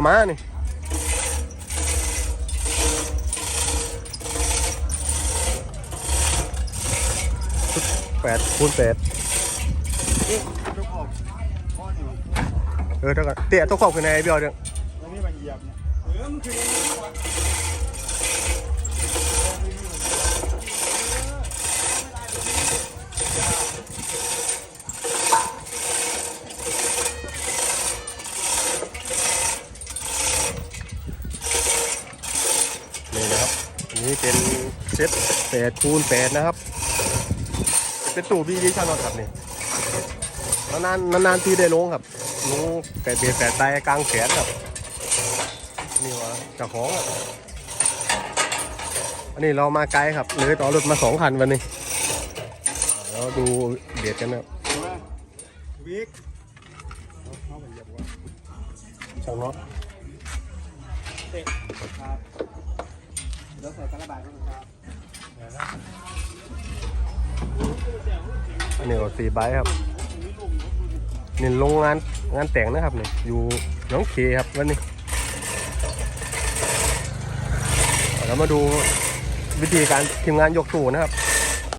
ามานี่แปดคูณแปดเออเท่ากันเตะตัวขอบคือไงพี่เอาเรื่องแล้วนี่มันเหยียบเนี่ย นคืออย่างนี้วะนี่นะครับอันนี้เป็นเซ็ตแปดคูณแปดนะครับ เป็นตู้บีดีช่างนอนครับนี่นานๆนานๆทีได้ลงครับลงแปดเบียดแปดไตกลางแขนครับนี่วะเจ้าของอะอันนี้เรามาไกลครับเลยต่อรถมาสองคันวันนี้แล้วดูเบียดกันนะครับเห็นไหมวิกเอาเข้าไปเหยียบวะช่างน็อต เดี๋ยวใส่กระบาดก็ครับเดี๋ยวนะอันนี้ก็สี่ใบครับนี่โรงงานงานแต่งนะครับนี่อยู่หน้องเคครับวันนี้เรามาดูวิธีการทีมงานยกตู้นะครับ